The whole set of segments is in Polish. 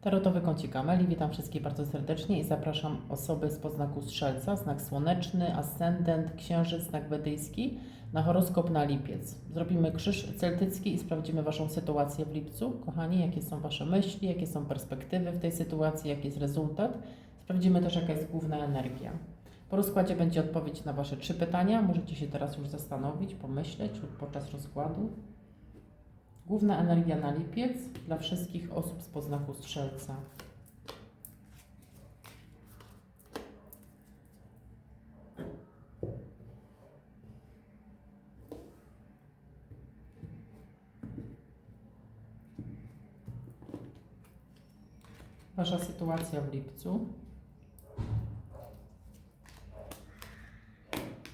Tarotowy kącik Ameli. Witam wszystkich bardzo serdecznie i zapraszam osoby z podznaku Strzelca, znak słoneczny, ascendent, księżyc, znak wedyjski na horoskop na lipiec. Zrobimy krzyż celtycki i sprawdzimy Waszą sytuację w lipcu. Kochani, jakie są Wasze myśli, jakie są perspektywy w tej sytuacji, jaki jest rezultat. Sprawdzimy też, jaka jest główna energia. Po rozkładzie będzie odpowiedź na Wasze trzy pytania. Możecie się teraz już zastanowić, pomyśleć lub podczas rozkładu. Główna energia na lipiec dla wszystkich osób z podznaku Strzelca. Wasza sytuacja w lipcu.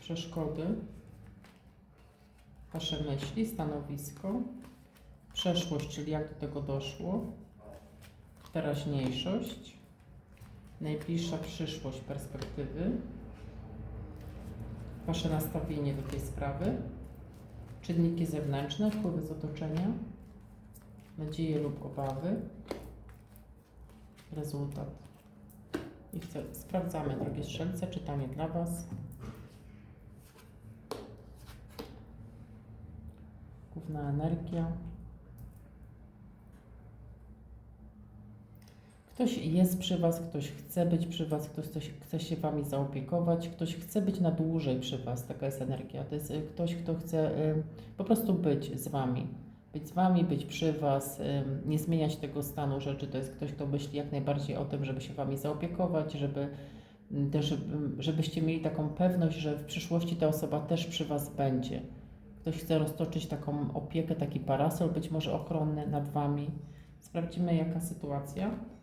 Przeszkody. Wasze myśli, stanowisko przeszłość, czyli jak do tego doszło, teraźniejszość, najbliższa przyszłość, perspektywy, Wasze nastawienie do tej sprawy, czynniki zewnętrzne, wpływy z otoczenia, nadzieje lub obawy, rezultat. I chcę, sprawdzamy, drogie strzelce, czytanie dla Was. Główna energia. Ktoś jest przy Was, ktoś chce być przy Was, ktoś chce się Wami zaopiekować, ktoś chce być na dłużej przy Was, taka jest energia. To jest y, ktoś, kto chce y, po prostu być z Wami. Być z Wami, być przy Was, y, nie zmieniać tego stanu rzeczy. To jest ktoś, kto myśli jak najbardziej o tym, żeby się Wami zaopiekować, żeby y, też, żeby- żebyście mieli taką pewność, że w przyszłości ta osoba też przy Was będzie. Ktoś chce roztoczyć taką opiekę, taki parasol, być może ochronny nad Wami. Sprawdzimy, jaka sytuacja.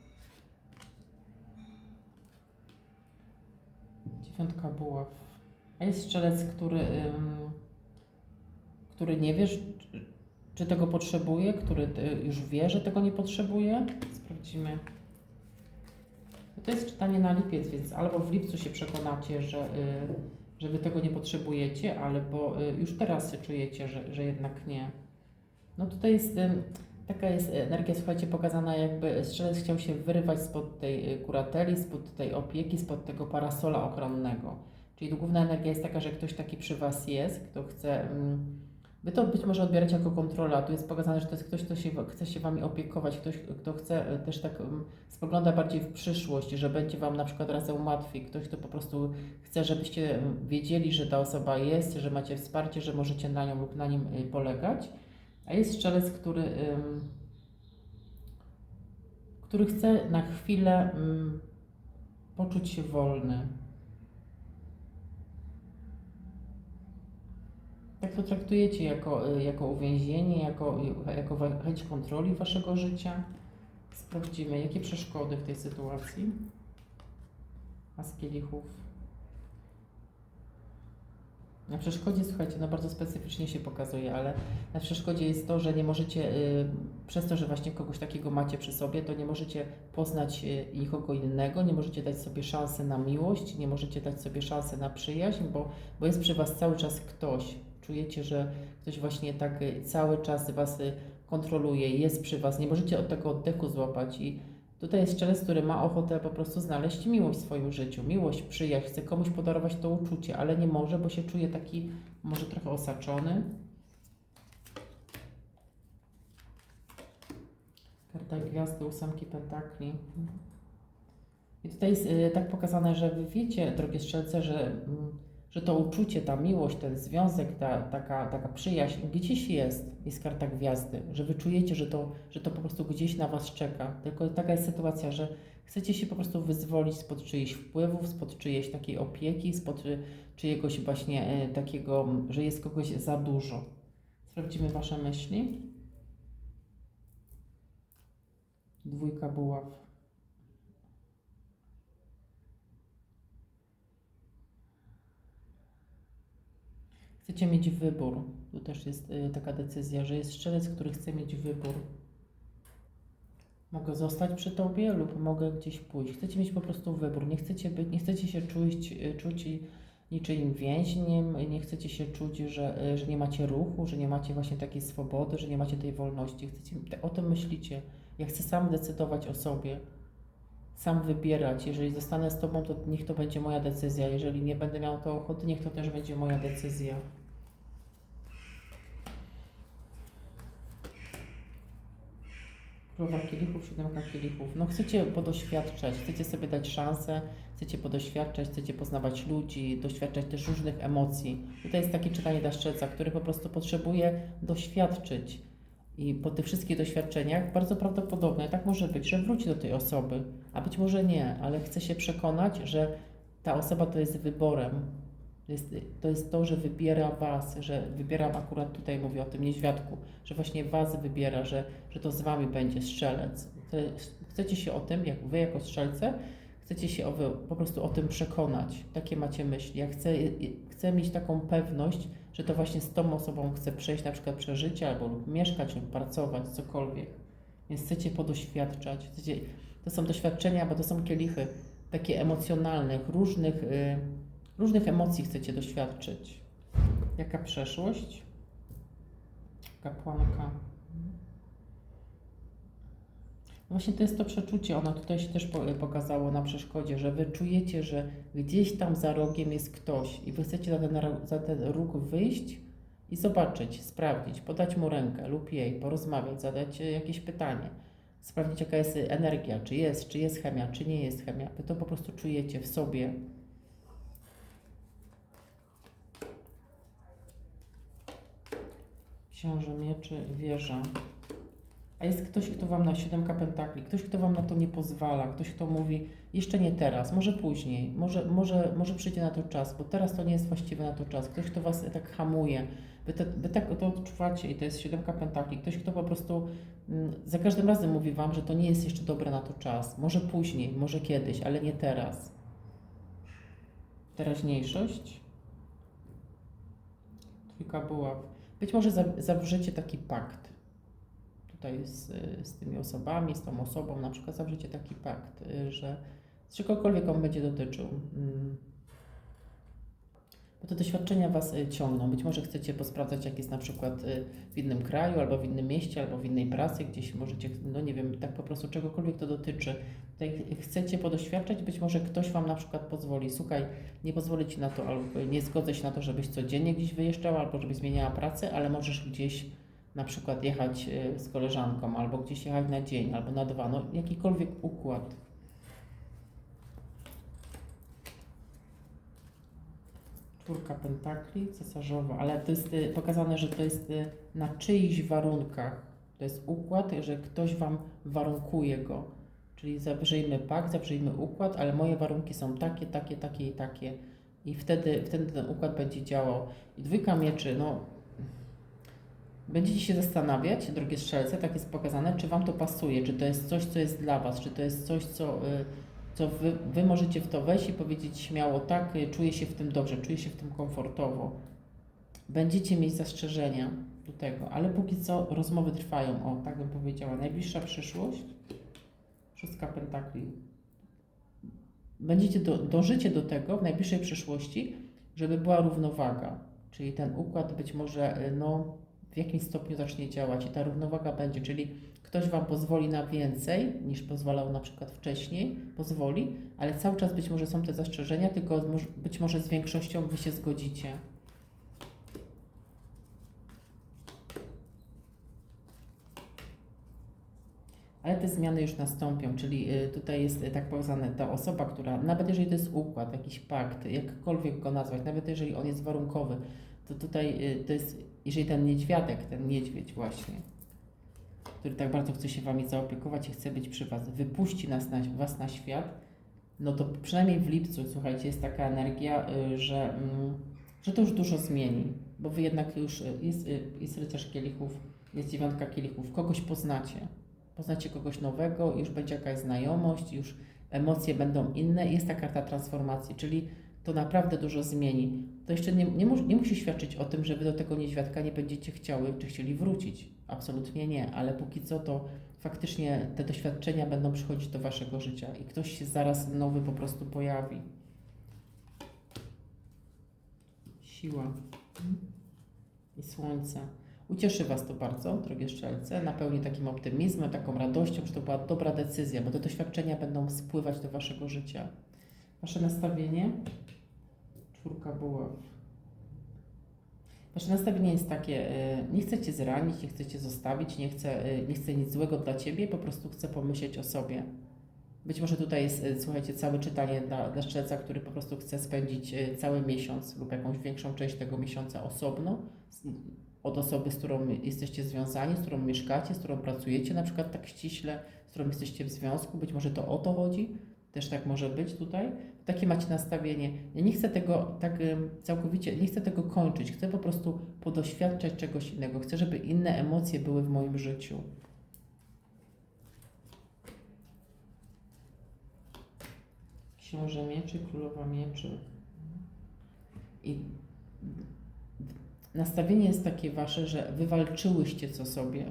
Dziewiątka buław. A jest strzelec, który, ym, który nie wie, czy, tego potrzebuje, który y, już wie, że tego nie potrzebuje. Sprawdzimy. To jest czytanie na lipiec, więc albo w lipcu się przekonacie, że, y, że wy tego nie potrzebujecie, albo y, już teraz czujecie, że, że jednak nie. No tutaj jest ym, taka jest energia, słuchajcie, pokazana jakby strzelec chciał się wyrywać spod tej y, kurateli, spod tej opieki, spod tego parasola ochronnego. Czyli główna energia jest taka, że ktoś taki przy Was jest, kto chce... ym, Wy to być może odbieracie jako kontrola. Tu jest pokazane, że to jest ktoś, kto się, chce się Wami opiekować, ktoś, kto chce y, też tak ym, spogląda bardziej w przyszłość, że będzie Wam na przykład razem łatwiej. Ktoś, kto po prostu chce, żebyście ym, wiedzieli, że ta osoba jest, że macie wsparcie, że możecie na nią lub na nim y, polegać. A jest strzelec, który, który chce na chwilę poczuć się wolny. Tak to traktujecie jako, y, jako uwięzienie, jako, jako wa- chęć kontroli waszego życia. Sprawdzimy, jakie przeszkody w tej sytuacji. A z kielichów. Na przeszkodzie, słuchajcie, no bardzo specyficznie się pokazuje, ale na przeszkodzie jest to, że nie możecie, y, przez to, że właśnie kogoś takiego macie przy sobie, to nie możecie poznać y, nikogo innego, nie możecie dać sobie szansy na miłość, nie możecie dać sobie szansy na przyjaźń, bo, bo jest przy Was cały czas ktoś. Czujecie, że ktoś właśnie tak y, cały czas Was kontroluje, jest przy Was, nie możecie od tego oddechu złapać i Tutaj jest strzelec, który ma ochotę po prostu znaleźć miłość w swoim życiu, miłość, przyjaźń, chce komuś podarować to uczucie, ale nie może, bo się czuje taki może trochę osaczony. Karta gwiazdy, ósemki pentakli. I tutaj jest y, tak pokazane, że wy wiecie, drogie strzelce, że, mm, że to uczucie, ta miłość, ten związek, ta, taka, taka przyjaźń gdzieś jest, jest karta gwiazdy, że wy czujecie, że to, że to po prostu gdzieś na was czeka. Tylko taka jest sytuacja, że chcecie się po prostu wyzwolić spod czyichś wpływów, spod czyjejś takiej opieki, spod y, czyjegoś właśnie y, takiego, że jest kogoś za dużo. Sprawdzimy wasze myśli. Dwójka buław. Chcecie mieć wybór. Tu też jest y, taka decyzja, że jest strzelec, który chce mieć wybór. Mogę zostać przy tobie lub mogę gdzieś pójść. Chcecie mieć po prostu wybór. Nie chcecie być, nie chcecie się czuć, y, czuć niczyim więźniem, nie chcecie się czuć, że, y, że nie macie ruchu, że nie macie właśnie takiej swobody, że nie macie tej wolności. Chcecie, o tym myślicie, Ja chcę sam decydować o sobie, sam wybierać. Jeżeli zostanę z Tobą, to niech to będzie moja decyzja. Jeżeli nie będę miał to ochoty, niech to też będzie moja decyzja. Królowa kielichów, siódemka kielichów. No chcecie podoświadczać, chcecie sobie dać szansę, chcecie podoświadczać, chcecie poznawać ludzi, doświadczać też różnych emocji. Tutaj jest takie czytanie daszczyca, który po prostu potrzebuje doświadczyć. I po tych wszystkich doświadczeniach bardzo prawdopodobne, tak może być, że wróci do tej osoby, a być może nie, ale chce się przekonać, że ta osoba to jest wyborem. To jest, to jest to, że wybiera Was, że wybieram akurat tutaj, mówię o tym niedźwiadku, że właśnie Was wybiera, że, że to z Wami będzie strzelec. Chce- Chcecie się o tym, jak Wy jako strzelce, chcecie się o, po prostu o tym przekonać. Takie macie myśli. Ja chcę, chcę mieć taką pewność, że to właśnie z tą osobą chcę przejść na przykład przeżycie, albo lub mieszkać, lub pracować, cokolwiek. Więc chcecie podoświadczać. Chcecie, to są doświadczenia, bo to są kielichy takie emocjonalnych, różnych, y, różnych emocji chcecie doświadczyć. Jaka przeszłość? Kapłanka. Właśnie to jest to przeczucie, ono tutaj się też po- pokazało na przeszkodzie, że wy czujecie, że gdzieś tam za rogiem jest ktoś i wy chcecie za ten, za ten róg wyjść i zobaczyć, sprawdzić, podać mu rękę lub jej, porozmawiać, zadać jakieś pytanie, sprawdzić jaka jest energia, czy jest, czy jest chemia, czy nie jest chemia. Wy to po prostu czujecie w sobie. Książę mieczy, wieża. A jest ktoś, kto wam na siódemka pentakli, ktoś, kto wam na to nie pozwala, ktoś, kto mówi, jeszcze nie teraz, może później, może, może, może przyjdzie na to czas, bo teraz to nie jest właściwy na to czas. Ktoś, kto was tak hamuje, wy, te, wy tak to odczuwacie i to jest siódemka pentakli. Ktoś, kto po prostu mm, za każdym razem mówi wam, że to nie jest jeszcze dobre na to czas. Może później, może kiedyś, ale nie teraz. Teraźniejszość. Trójka buław. Być może za- zawrzecie taki pakt tutaj z, z tymi osobami, z tą osobą, na przykład zawrzecie taki pakt, y, że z czegokolwiek on będzie dotyczył. mm, Bo te doświadczenia Was y, ciągną. Być może chcecie posprawdzać, jak jest na przykład y, w innym kraju, albo w innym mieście, albo w innej pracy, gdzieś możecie, no nie wiem, tak po prostu czegokolwiek to dotyczy. Tutaj chcecie podoświadczać, być może ktoś Wam na przykład pozwoli, słuchaj, nie pozwolę Ci na to, albo nie zgodzę się na to, żebyś codziennie gdzieś wyjeżdżała, albo żebyś zmieniała pracę, ale możesz gdzieś na przykład jechać y, z koleżanką, albo gdzieś jechać na dzień, albo na dwa, no jakikolwiek układ. Czwórka pentakli, cesarzowa, ale to jest y, pokazane, że to jest y, na czyichś warunkach. To jest układ, że ktoś Wam warunkuje go. Czyli zawrzyjmy pakt, zawrzyjmy układ, ale moje warunki są takie, takie, takie i takie. I wtedy, wtedy ten układ będzie działał. I dwójka mieczy, no Będziecie się zastanawiać, drogie strzelce, tak jest pokazane, czy Wam to pasuje, czy to jest coś, co jest dla Was, czy to jest coś, co, y, co wy, wy możecie w to wejść i powiedzieć śmiało, tak, y, czuję się w tym dobrze, czuję się w tym komfortowo. Będziecie mieć zastrzeżenia do tego, ale póki co rozmowy trwają, o, tak bym powiedziała. Najbliższa przyszłość, szóstka pentakli. Będziecie, do, do tego w najbliższej przyszłości, żeby była równowaga, czyli ten układ być może, y, no, w jakim stopniu zacznie działać i ta równowaga będzie, czyli ktoś Wam pozwoli na więcej niż pozwalał na przykład wcześniej, pozwoli, ale cały czas być może są te zastrzeżenia, tylko być może z większością Wy się zgodzicie. Ale te zmiany już nastąpią, czyli y, tutaj jest y, tak pokazane ta osoba, która, nawet jeżeli to jest układ, jakiś pakt, jakkolwiek go nazwać, nawet jeżeli on jest warunkowy, to tutaj y, to jest, jeżeli ten niedźwiadek, ten niedźwiedź właśnie, który tak bardzo chce się Wami zaopiekować i chce być przy Was, wypuści nas na, Was na świat, no to przynajmniej w lipcu, słuchajcie, jest taka energia, y, że, mm, że to już dużo zmieni, bo Wy jednak już, y, jest, y, jest rycerz kielichów, jest dziewiątka kielichów, kogoś poznacie, poznacie kogoś nowego, już będzie jakaś znajomość, już emocje będą inne, jest ta karta transformacji, czyli to naprawdę dużo zmieni. To jeszcze nie, nie, mus, nie musi świadczyć o tym, że Wy do tego niedźwiadka nie będziecie chciały czy chcieli wrócić. Absolutnie nie, ale póki co to faktycznie te doświadczenia będą przychodzić do Waszego życia i ktoś się zaraz nowy po prostu pojawi. Siła i słońce. Ucieszy Was to bardzo, drogie strzelce, napełni takim optymizmem, taką radością, że to była dobra decyzja, bo te doświadczenia będą spływać do Waszego życia. Wasze nastawienie? Czwórka buław. Wasze nastawienie jest takie, y, nie chcecie zranić, nie chcecie zostawić, nie chcę, y, nie chcę nic złego dla Ciebie, po prostu chcę pomyśleć o sobie. Być może tutaj jest, y, słuchajcie, całe czytanie dla, dla strzelca, który po prostu chce spędzić cały miesiąc lub jakąś większą część tego miesiąca osobno, od osoby, z którą jesteście związani, z którą mieszkacie, z którą pracujecie, na przykład tak ściśle, z którą jesteście w związku, być może to o to chodzi, też tak może być tutaj. Takie macie nastawienie. Ja nie chcę tego tak całkowicie, nie chcę tego kończyć, chcę po prostu podoświadczać czegoś innego, chcę, żeby inne emocje były w moim życiu. Książę mieczy, królowa mieczy. I nastawienie jest takie wasze, że wywalczyłyście co sobie.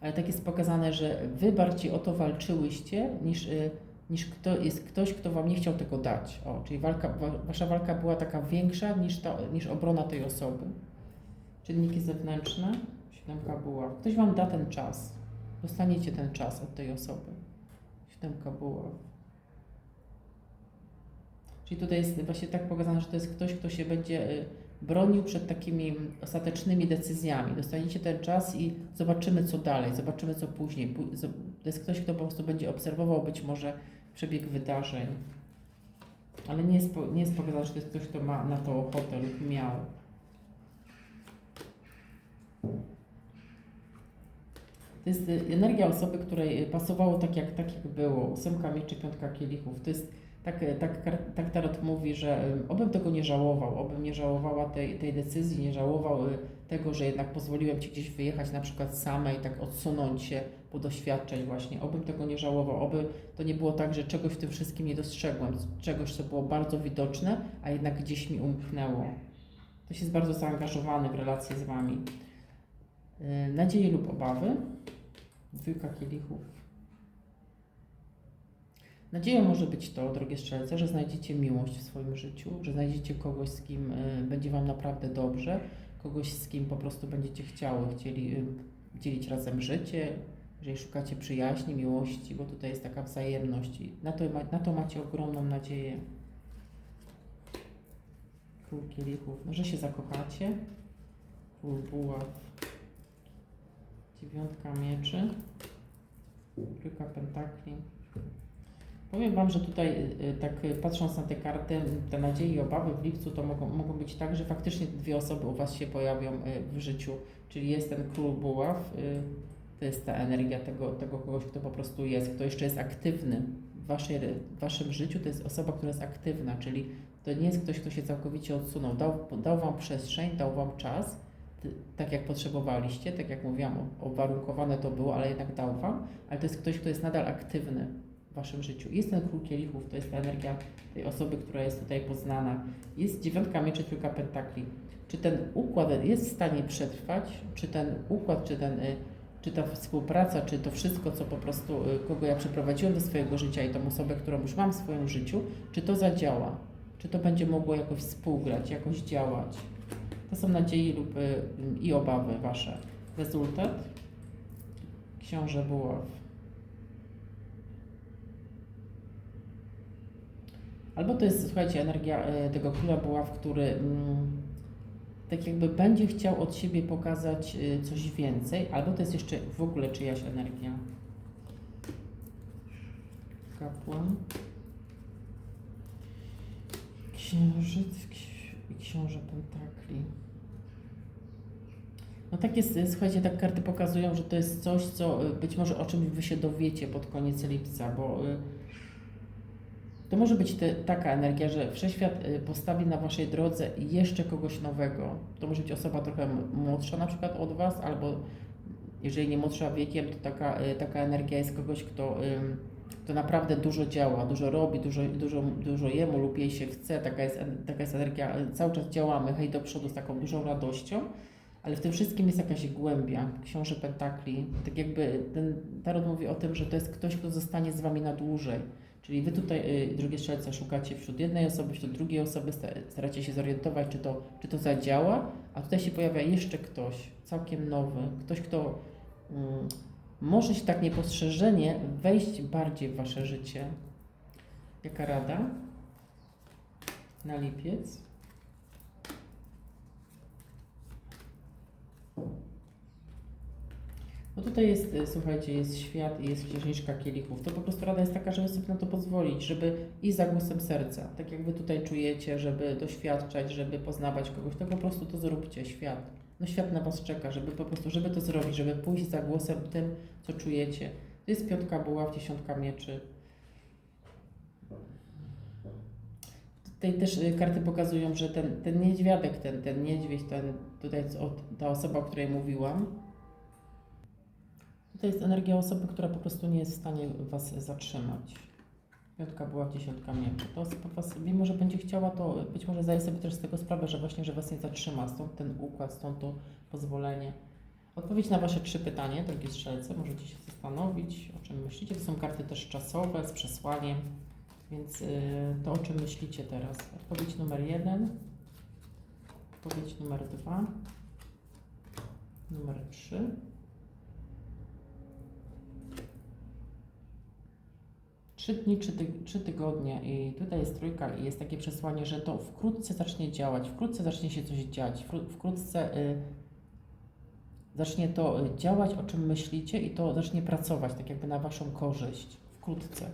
Ale tak jest pokazane, że wy bardziej o to walczyłyście, niż, y, niż kto, jest ktoś, kto wam nie chciał tego dać. O, czyli walka, wa, wasza walka była taka większa niż, ta, niż obrona tej osoby. Czynniki zewnętrzne, siódemka była. Ktoś wam da ten czas. Dostaniecie ten czas od tej osoby. Siódemka była. Czyli tutaj jest właśnie tak pokazane, że to jest ktoś, kto się będzie y, bronił przed takimi ostatecznymi decyzjami. Dostaniecie ten czas i zobaczymy, co dalej, zobaczymy, co później. To jest ktoś, kto po prostu będzie obserwował być może przebieg wydarzeń. Ale nie jest, nie jest że to jest ktoś, kto ma na to ochotę lub miał. To jest y, energia osoby, której y, pasowało tak jak, tak, jak było. Ósemka mieczy, piątka kielichów. To jest tak, tak, tak tarot mówi, że obym tego nie żałował, obym nie żałowała tej, tej decyzji, nie żałował y, tego, że jednak pozwoliłem Ci gdzieś wyjechać na przykład samej, tak odsunąć się, podoświadczać właśnie. Obym tego nie żałował, oby to nie było tak, że czegoś w tym wszystkim nie dostrzegłem, czegoś, co było bardzo widoczne, a jednak gdzieś mi umknęło. Ktoś jest bardzo zaangażowany w relacje z Wami. Y, Nadzieje lub obawy. Dwójka kielichów. Nadzieją może być to, drogie strzelce, że znajdziecie miłość w swoim życiu, że znajdziecie kogoś, z kim y, będzie Wam naprawdę dobrze, kogoś, z kim po prostu będziecie chciały, chcieli y, dzielić razem życie, jeżeli szukacie przyjaźni, miłości, bo tutaj jest taka wzajemność i na to, na to macie ogromną nadzieję. Król kielichów, no, że się zakochacie. Król. Dziewiątka mieczy. Trójka pentakli. Powiem Wam, że tutaj y, y, tak y, patrząc na te karty, te nadzieje i obawy w lipcu to mogą, mogą być tak, że faktycznie dwie osoby u Was się pojawią w życiu. Czyli jest ten król buław, to jest ta energia tego, tego kogoś, kto po prostu jest, kto jeszcze jest aktywny w, waszej, w Waszym życiu, to jest osoba, która jest aktywna, czyli to nie jest ktoś, kto się całkowicie odsunął. Dał, dał Wam przestrzeń, dał Wam czas, tak jak potrzebowaliście, tak jak mówiłam, o- uwarunkowane to było, ale jednak dał Wam, ale to jest ktoś, kto jest nadal aktywny w Waszym życiu. Jest ten król kielichów, to jest ta energia tej osoby, która jest tutaj poznana. Jest dziewiątka mieczy, trójka pentakli. Czy ten układ jest w stanie przetrwać? Czy ten układ, czy ten... y, czy ta współpraca, czy to wszystko, co po prostu, y, kogo ja przeprowadziłem do swojego życia i tą osobę, którą już mam w swoim życiu, czy to zadziała? Czy to będzie mogło jakoś współgrać, jakoś działać? To są nadzieje lub y, i obawy Wasze. Rezultat? Książę Buław. Albo to jest, słuchajcie, energia y, tego króla Buław, który mm, tak jakby będzie chciał od siebie pokazać y, coś więcej, albo to jest jeszcze w ogóle czyjaś energia. Kapłan. Księżyc ksi- i książę pentakli. No tak jest, y, słuchajcie, tak karty pokazują, że to jest coś, co być może o czymś wy się dowiecie pod koniec lipca, bo to może być te, taka energia, że wszechświat y, postawi na waszej drodze jeszcze kogoś nowego. To może być osoba trochę młodsza na przykład od was, albo jeżeli nie młodsza wiekiem, to taka, y, taka energia jest kogoś, kto, kto naprawdę dużo działa, dużo robi, dużo, dużo, dużo jemu lub jej się chce. Taka jest, taka jest energia, y, cały czas działamy, hej do przodu z taką dużą radością. ale w tym wszystkim jest jakaś głębia, książę Pentakli. Tak jakby ten tarot mówi o tym, że to jest ktoś, kto zostanie z Wami na dłużej. Czyli Wy tutaj, y, drugie strzelce, szukacie wśród jednej osoby, wśród drugiej osoby, sta- staracie się zorientować, czy to, czy to zadziała, a tutaj się pojawia jeszcze ktoś, całkiem nowy, ktoś, kto mm, może się tak niepostrzeżenie wejść bardziej w Wasze życie. Jaka rada? Na lipiec. No tutaj jest, y, słuchajcie, jest świat i jest księżniczka kielichów. To po prostu rada jest taka, żeby sobie na to pozwolić, żeby iść za głosem serca. Tak jak wy tutaj czujecie, żeby doświadczać, żeby poznawać kogoś, to po prostu to zróbcie, świat. No świat na was czeka, żeby po prostu, żeby to zrobić, żeby pójść za głosem tym, co czujecie. To jest piątka buław, dziesiątka mieczy. Tutaj też y, karty pokazują, że ten, ten niedźwiadek, ten, ten niedźwiedź, ten, tutaj ta osoba, o której mówiłam, Tutaj jest energia osoby, która po prostu nie jest w stanie Was zatrzymać. Piątka była w dziesiątka mieczy. To osoba Was, mimo że będzie chciała, to być może zdaje sobie też z tego sprawę, że właśnie, że Was nie zatrzyma. Stąd ten układ, stąd to pozwolenie. Odpowiedź na Wasze trzy pytania, drogie strzelce, możecie się zastanowić, o czym myślicie. To są karty też czasowe, z przesłaniem, więc yy, to o czym myślicie teraz. Odpowiedź numer jeden, odpowiedź numer dwa, numer trzy. Trzy dni, trzy, ty, trzy tygodnie i tutaj jest trójka i jest takie przesłanie, że to wkrótce zacznie działać, wkrótce zacznie się coś dziać, wkró- wkrótce y, zacznie to y, działać, o czym myślicie i to zacznie pracować tak jakby na Waszą korzyść, wkrótce.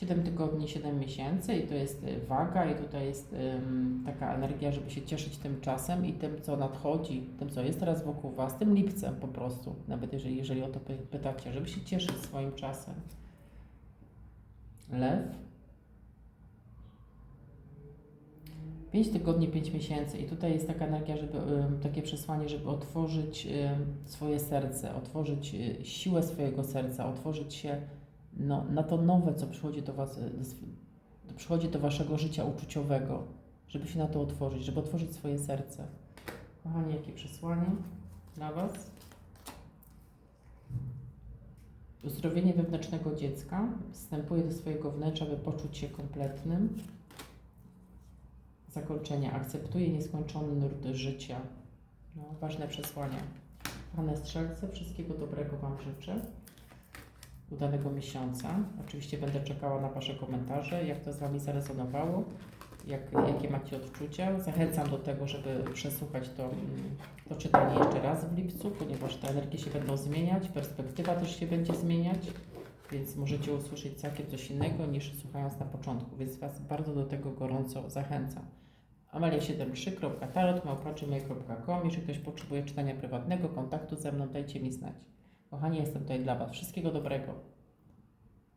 7 tygodni, 7 miesięcy i to jest y, waga i tutaj jest ym, taka energia, żeby się cieszyć tym czasem i tym, co nadchodzi, tym, co jest teraz wokół Was, tym lipcem po prostu, nawet jeżeli, jeżeli o to py- pytacie, żeby się cieszyć swoim czasem. Lew. 5 tygodni, 5 miesięcy i tutaj jest taka energia, żeby ym, takie przesłanie, żeby otworzyć ym, swoje serce, otworzyć y, siłę swojego serca, otworzyć się no, na to nowe, co przychodzi do Was, do, do, przychodzi do Waszego życia uczuciowego, żeby się na to otworzyć, żeby otworzyć swoje serce. Kochani, jakie przesłanie dla Was? Uzdrowienie wewnętrznego dziecka wstępuje do swojego wnętrza, by poczuć się kompletnym. Zakończenie. Akceptuje nieskończony nurt życia. No, ważne przesłanie. Kochane strzelce, wszystkiego dobrego Wam życzę udanego miesiąca. Oczywiście będę czekała na Wasze komentarze, jak to z Wami zarezonowało, jak, jakie macie odczucia. Zachęcam do tego, żeby przesłuchać to, mm, to czytanie jeszcze raz w lipcu, ponieważ te energie się będą zmieniać, perspektywa też się będzie zmieniać, więc możecie usłyszeć całkiem coś innego niż słuchając na początku, więc Was bardzo do tego gorąco zachęcam. Amelia73.tarot.gmail.com Jeżeli ktoś potrzebuje czytania prywatnego, kontaktu ze mną, dajcie mi znać. Kochani, jestem tutaj dla Was. Wszystkiego dobrego.